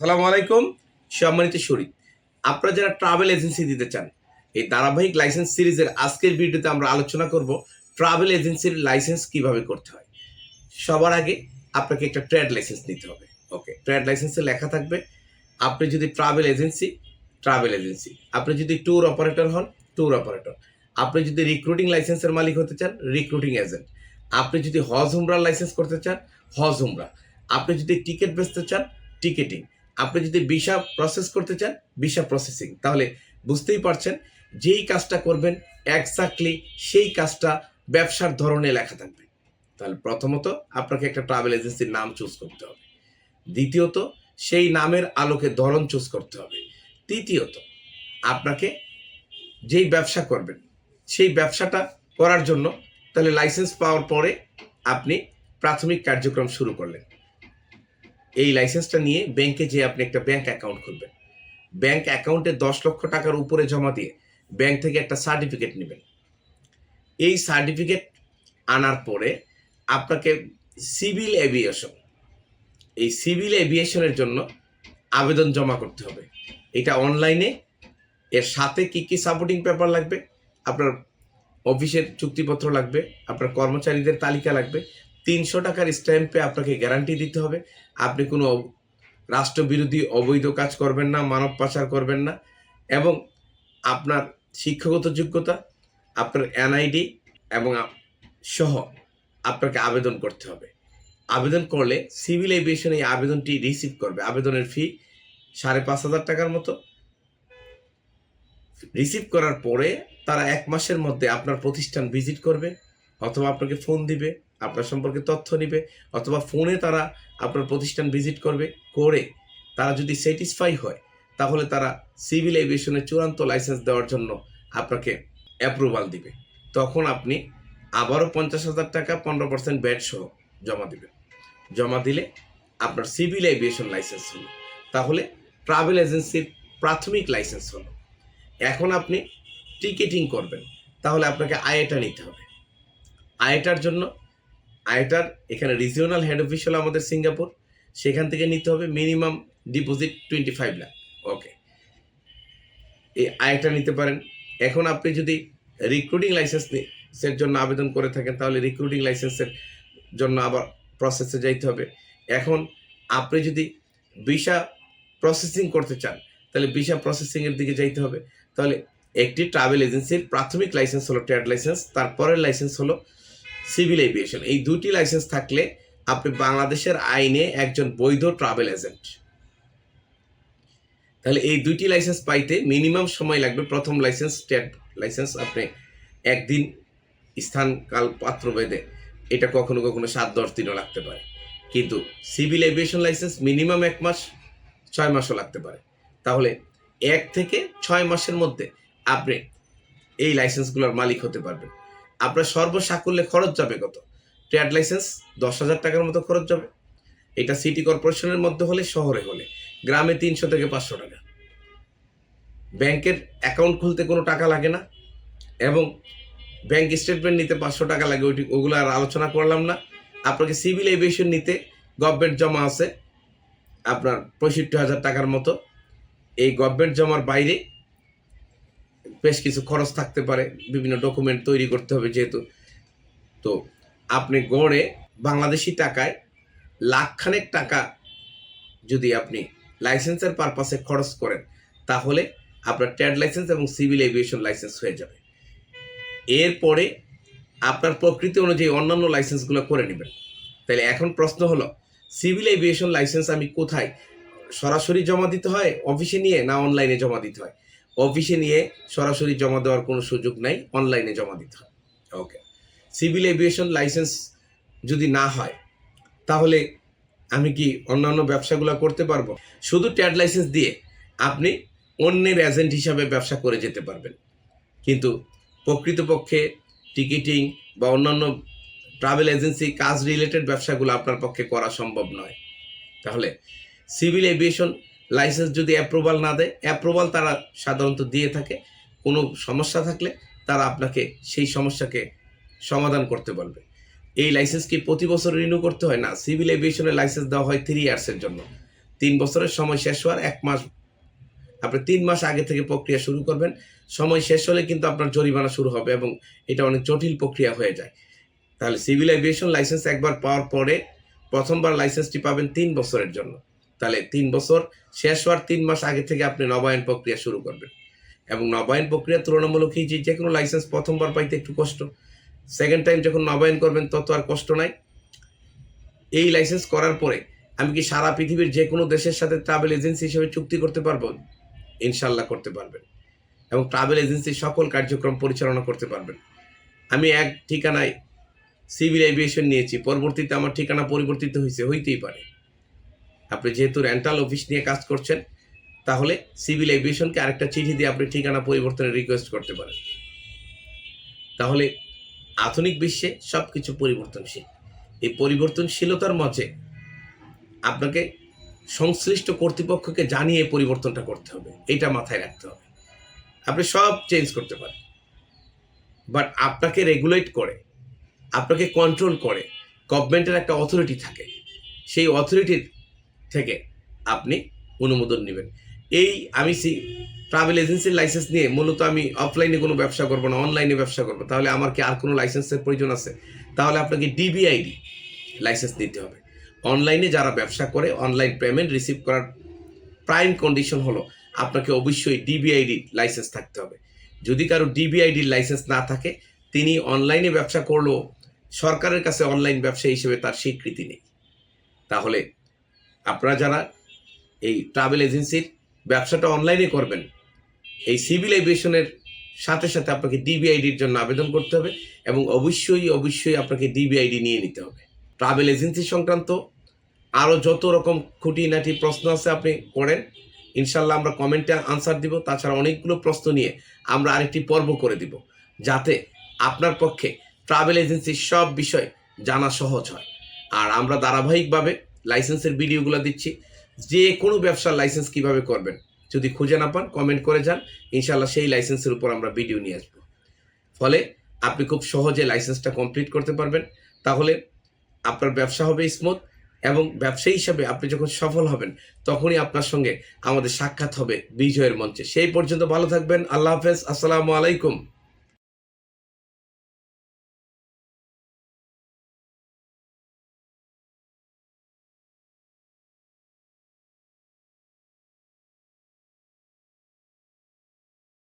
আসসালামু আলাইকুম, সম্মানিত শরীর। আপনারা যারা ট্রাভেল এজেন্সি দিতে চান, এই ধারাবাহিক লাইসেন্স সিরিজের আজকের ভিডিওতে আমরা আলোচনা করব ট্রাভেল এজেন্সির লাইসেন্স কীভাবে করতে হয়। সবার আগে আপনাকে একটা ট্রেড লাইসেন্স নিতে হবে। ওকে ট্রেড লাইসেন্সে লেখা থাকবে, আপনি যদি ট্রাভেল এজেন্সি ট্রাভেল এজেন্সি আপনি যদি ট্যুর অপারেটর হন ট্যুর অপারেটর আপনি যদি রিক্রুটিং লাইসেন্সের মালিক হতে চান রিক্রুটিং এজেন্ট আপনি যদি হজ হুমরার লাইসেন্স করতে চান, হজ হুমরা আপনি যদি টিকিট বেচতে চান টিকিটিং আপনি যদি ভিসা প্রসেস করতে চান ভিসা প্রসেসিং তাহলে বুঝতেই পারছেন যেই কাজটা করবেন এক্স্যাক্টলি সেই কাজটা ব্যবসার ধরনে লেখা থাকবে। তাহলে প্রথমত আপনাকে একটা ট্রাভেল এজেন্সির নাম চুজ করতে হবে। দ্বিতীয়ত, সেই নামের আলোকে ধরন চুজ করতে হবে। তৃতীয়ত, আপনাকে যেই ব্যবসা করবেন, সেই ব্যবসাটা করার জন্য তাহলে লাইসেন্স পাওয়ার পরে আপনি প্রাথমিক কার্যক্রম শুরু করলেন। এই লাইসেন্সটা নিয়ে ব্যাংকে যে আপনি একটা ব্যাংক অ্যাকাউন্ট খুলবেন। ব্যাংক অ্যাকাউন্টে দশ লক্ষ টাকার উপরে জমা দিয়ে ব্যাংক থেকে একটা সার্টিফিকেট নেবেন। এই সার্টিফিকেট আনার পরে আপনাকে সিভিল এভিয়েশন এই সিভিল এভিয়েশনের জন্য আবেদন জমা করতে হবে। এটা অনলাইনে এর সাথে কি কি সাপোর্টিং পেপার লাগবে? আপনার অফিসের চুক্তিপত্র লাগবে, আপনার কর্মচারীদের তালিকা লাগবে তিনশো টাকার স্ট্যাম্পে আপনাকে গ্যারান্টি দিতে হবে। আপনি কোনো রাষ্ট্রবিরোধী অবৈধ কাজ করবেন না, মানব পাচার করবেন না এবং আপনার শিক্ষাগত যোগ্যতা, আপনার এনআইডি এবং সহ আপনাকে আবেদন করতে হবে। আবেদন করলে সিভিল এভিয়েশন এই আবেদনটি রিসিভ করবে। আবেদনের ফি সাড়ে পাঁচ হাজার টাকার মতো। রিসিভ করার পরে তারা এক মাসের মধ্যে আপনার প্রতিষ্ঠান ভিজিট করবে অথবা আপনাকে ফোন দিবে। আপনার সম্পর্কে তথ্য নিবে, অথবা ফোনে তারা আপনার প্রতিষ্ঠান ভিজিট করবে, করে তারা যদি স্যাটিসফাই হয়, তাহলে তারা সিভিল এভিয়েশনের চূড়ান্ত লাইসেন্স দেওয়ার জন্য আপনাকে অ্যাপ্রুভাল দিবে। তখন আপনি আবারও পঞ্চাশ হাজার টাকা পনেরো পার্সেন্ট ব্যাট সহ জমা দিবেন। জমা দিলে আপনার সিভিল এভিয়েশন লাইসেন্স হলো। তাহলে ট্রাভেল এজেন্সির প্রাথমিক লাইসেন্স হলো। এখন আপনি টিকেটিং করবেন, তাহলে আপনাকে আয়েটা নিতে হবে। আয়েটার জন্য আয়েটার, এখানে রিজিওনাল হেড অফিস হলো আমাদের সিঙ্গাপুর। সেখান থেকে নিতে হবে minimum deposit twenty five lakh okay এই আয়টা নিতে পারেন। এখন আপনি যদি রিক্রুটিং লাইসেন্সের জন্য আবেদন করে থাকেন, তাহলে রিক্রুটিং লাইসেন্সের জন্য আবার প্রসেসে যাইতে হবে। এখন আপনি যদি ভিসা প্রসেসিং করতে চান, তাহলে ভিসা প্রসেসিংয়ের দিকে যাইতে হবে। তাহলে একটি ট্রাভেল এজেন্সির প্রাথমিক লাইসেন্স হলো ট্রেড লাইসেন্স তারপরের লাইসেন্স হলো সিভিল এভিয়েশন এই দুটি লাইসেন্স থাকলে আপনি বাংলাদেশের আইনে একজন বৈধ ট্রাভেল এজেন্ট তাহলে এই দুইটি লাইসেন্স পাইতে মিনিমাম সময় লাগবে। প্রথম লাইসেন্স স্টেট লাইসেন্স আপনি একদিন স্থান কাল পাত্র ভেদে। এটা কখনো কখনো সাত, দশ দিনও লাগতে পারে। কিন্তু সিভিল এভিয়েশন লাইসেন্স মিনিমাম এক মাস, ছয় মাসও লাগতে পারে। তাহলে এক থেকে ছয় মাসের মধ্যে আপনি এই লাইসেন্সগুলোর মালিক হতে পারবেন। আপনার সর্বসাকুল্যে খরচ যাবে কত? ট্রেড লাইসেন্স দশ হাজার টাকার মতো খরচ যাবে। এটা সিটি কর্পোরেশনের মধ্যে হলে, শহরে হলে। গ্রামে তিনশো থেকে পাঁচশো টাকা। ব্যাংকের অ্যাকাউন্ট খুলতে কোনো টাকা লাগে না এবং ব্যাংক স্টেটমেন্ট নিতে পাঁচশো টাকা লাগে, ওইটি ওগুলো আর আলোচনা করলাম না। আপনাকে সিভিল এভিয়েশন নিতে গভর্নমেন্ট জমা আছে। আপনার পঁয়ষট্টি হাজার টাকার মতো। এই গভর্নমেন্ট জমার বাইরে বেশ কিছু খরচ থাকতে পারে, বিভিন্ন ডকুমেন্ট তৈরি করতে হবে যেহেতু। তো আপনি গড়ে বাংলাদেশি টাকায় লাখখানেক টাকা যদি আপনি লাইসেন্সের পারপাসে খরচ করেন, তাহলে আপনার ট্রেড লাইসেন্স এবং সিভিল এভিয়েশন লাইসেন্স হয়ে যাবে। এরপরে আপনার প্রকৃতি অনুযায়ী অন্যান্য লাইসেন্সগুলো করে নেবেন। তাহলে এখন প্রশ্ন হলো সিভিল এভিয়েশন লাইসেন্স আমি কোথায়? সরাসরি জমা দিতে হয় অফিসে নিয়ে না অনলাইনে জমা দিতে হয়? অফিসে নিয়ে সরাসরি জমা দেওয়ার কোনো সুযোগ নাই অনলাইনে জমা দিতে হয়। ওকে সিভিল এভিয়েশন লাইসেন্স যদি না হয়, তাহলে আমি কি অন্যান্য ব্যবসাগুলো করতে পারব? শুধু ট্যাড লাইসেন্স দিয়ে আপনি অন্যের এজেন্ট হিসাবে ব্যবসা করে যেতে পারবেন। কিন্তু প্রকৃতপক্ষে টিকিটিং বা অন্যান্য ট্রাভেল এজেন্সি কাজ রিলেটেড ব্যবসাগুলো আপনার পক্ষে করা সম্ভব নয়। তাহলে সিভিল এভিয়েশন লাইসেন্স যদি অ্যাপ্রুভাল না দেয় অ্যাপ্রুভাল তারা সাধারণত দিয়ে থাকে। কোনো সমস্যা থাকলে তারা আপনাকে সেই সমস্যাকে সমাধান করতে বলবে। এই লাইসেন্স কি প্রতি বছর রিনিউ করতে হয় না? সিভিল এভিয়েশনের লাইসেন্স দেওয়া হয় থ্রি ইয়ার্সের জন্য। তিন বছরের সময় শেষ হওয়ার এক মাস। আপনি তিন মাস আগে থেকে প্রক্রিয়া শুরু করবেন। সময় শেষ হলে কিন্তু আপনার জরিমানা শুরু হবে এবং এটা অনেক জটিল প্রক্রিয়া হয়ে যায়। তাহলে সিভিল এভিয়েশন লাইসেন্স একবার পাওয়ার পরে প্রথমবার লাইসেন্সটি পাবেন তিন বছরের জন্য। তাহলে তিন বছর শেষ হওয়ার তিন মাস আগে থেকে আপনি নবায়ন প্রক্রিয়া শুরু করবেন। এবং নবায়ন প্রক্রিয়া তুলনামূলক কি যে যে কোনো লাইসেন্স প্রথমবার পাইতে একটু কষ্ট। সেকেন্ড টাইম যখন নবায়ন করবেন, তত আর কষ্ট নাই। এই লাইসেন্স করার পরে আমি কি সারা পৃথিবীর যে কোনো দেশের সাথে ট্রাভেল এজেন্সি হিসেবে চুক্তি করতে পারব? ইনশাল্লাহ করতে পারবেন। এবং ট্রাভেল এজেন্সির সকল কার্যক্রম পরিচালনা করতে পারবেন। আমি এক ঠিকানায় সিভিল এভিয়েশন নিয়েছি। পরবর্তীতে আমার ঠিকানা পরিবর্তিত হয়েছে, হইতেই পারে। আপনি যেহেতু রেন্টাল অফিস নিয়ে কাজ করছেন, তাহলে সিভিল এভিয়েশনকে আরেকটা চিঠি দিয়ে আপনি ঠিকানা পরিবর্তনের রিকোয়েস্ট করতে পারেন। তাহলে আধুনিক বিশ্বে সব কিছু পরিবর্তনশীল। এই পরিবর্তনশীলতার মাঝে আপনাকে সংশ্লিষ্ট কর্তৃপক্ষকে জানিয়ে পরিবর্তনটা করতে হবে, এটা মাথায় রাখতে হবে। আপনি সব চেঞ্জ করতে পারেন। বাট আপনাকে রেগুলেট করে, আপনাকে কন্ট্রোল করে গভর্নমেন্টের একটা অথরিটি থাকে। সেই অথরিটির থেকে আপনি অনুমোদন নেবেন। এই আমি সি ট্রাভেল এজেন্সির লাইসেন্স নিয়ে মূলত আমি অফলাইনে কোনো ব্যবসা করব না অনলাইনে ব্যবসা করব। তাহলে আমার কি আর কোনো লাইসেন্সের প্রয়োজন আছে? তাহলে আপনাকে ডিবিআইডি লাইসেন্স নিতে হবে। অনলাইনে যারা ব্যবসা করে অনলাইন পেমেন্ট রিসিভ করার প্রাইম কন্ডিশন হলো আপনাকে অবশ্যই ডিবিআইডি লাইসেন্স থাকতে হবে। যদি কারও ডিবিআইডির লাইসেন্স না থাকে, তিনি অনলাইনে ব্যবসা করলেও সরকারের কাছে অনলাইন ব্যবসা হিসেবে তার স্বীকৃতি নেই। তাহলে আপনারা যারা এই ট্রাভেল এজেন্সির ব্যবসাটা অনলাইনে করবেন, এই সিভিল এভিয়েশনের সাথে সাথে আপনাকে ডিবিআইডির জন্য আবেদন করতে হবে এবং অবশ্যই অবশ্যই আপনাকে ডিবিআইডি নিয়ে নিতে হবে। ট্রাভেল এজেন্সি সংক্রান্ত আরও যত রকম খুঁটিনাটি প্রশ্ন আছে আপনি করেন ইনশাল্লাহ আমরা কমেন্টে আনসার দিব, তাছাড়া অনেকগুলো প্রশ্ন নিয়ে আমরা আরেকটি পর্ব করে দিব, যাতে আপনার পক্ষে ট্রাভেল এজেন্সির সব বিষয় জানা সহজ হয়। আর আমরা ধারাবাহিকভাবে লাইসেন্সের ভিডিওগুলো দিচ্ছি। যে কোনো ব্যবসার লাইসেন্স কীভাবে করবেন, যদি খুঁজে না পান কমেন্ট করে যান। ইনশাল্লাহ সেই লাইসেন্সের উপর আমরা ভিডিও নিয়ে আসব। ফলে আপনি খুব সহজে লাইসেন্সটা কমপ্লিট করতে পারবেন। তাহলে আপনার ব্যবসা হবে স্মুথ এবং ব্যবসায়ী হিসাবে আপনি যখন সফল হবেন, তখনই আপনার সঙ্গে আমাদের সাক্ষাৎ হবে বিজয়ের মঞ্চে। সেই পর্যন্ত ভালো থাকবেন। আল্লাহ হাফেজ। আসসালামু আলাইকুম।